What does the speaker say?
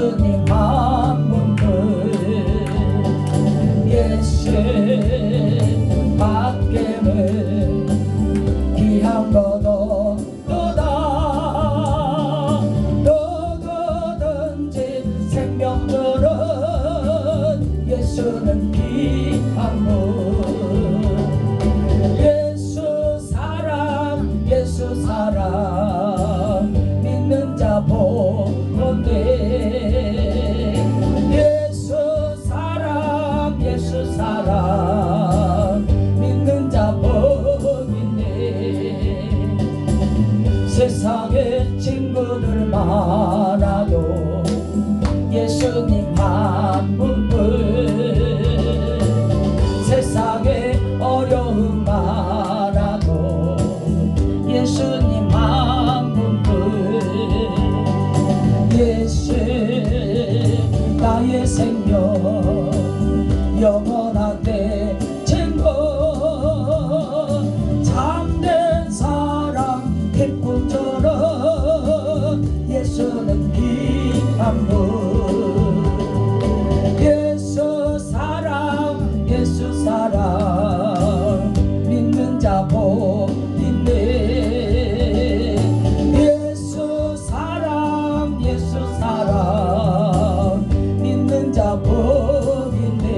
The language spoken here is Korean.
예수님 한 분을 예수 밖에는 귀한 것 없도다. 누구든지 생명들은 예수는 귀한 분. 예수 사랑 예수 사랑 세상에 친구들 많아도 예수님 한 분뿐 세상에 어려움 많아도 예수님 한 분뿐 예수 나의 생명 영원하게 한번 예수 사랑 예수 사랑. 믿는 자 복인데 예수 사랑 예수 사랑. 믿는 자 복인데